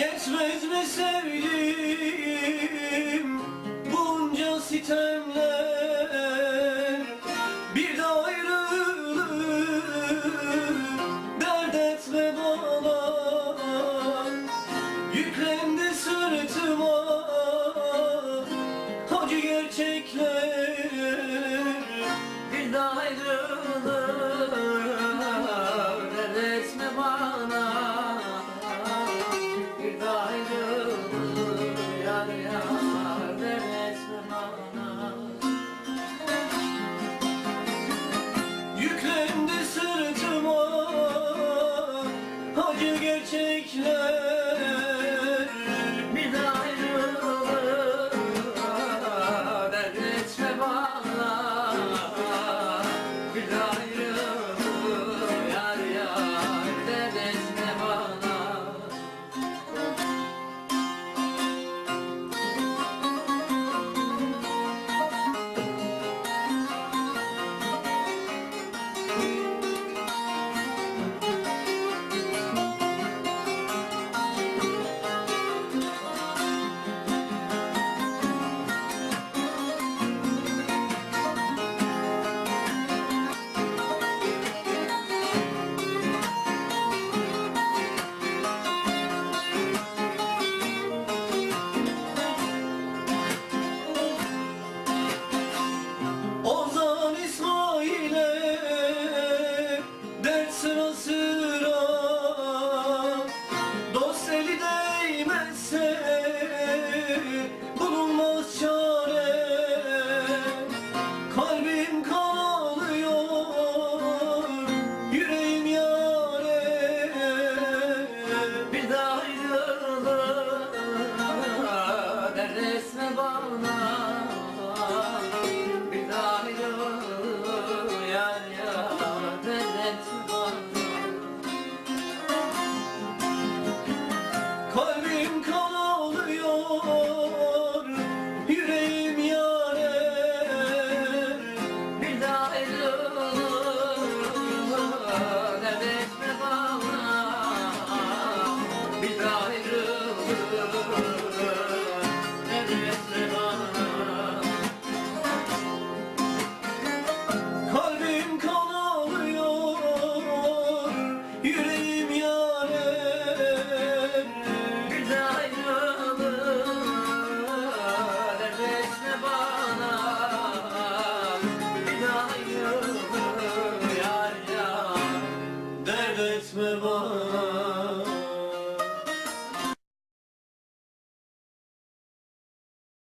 Geçmez mi sevgilim bunca sitemler? Bir de ayrılık dert etme bana. Yüklendi sırtıma acı gerçekler. Bir de ayrılık. acı gerçekler. ve bana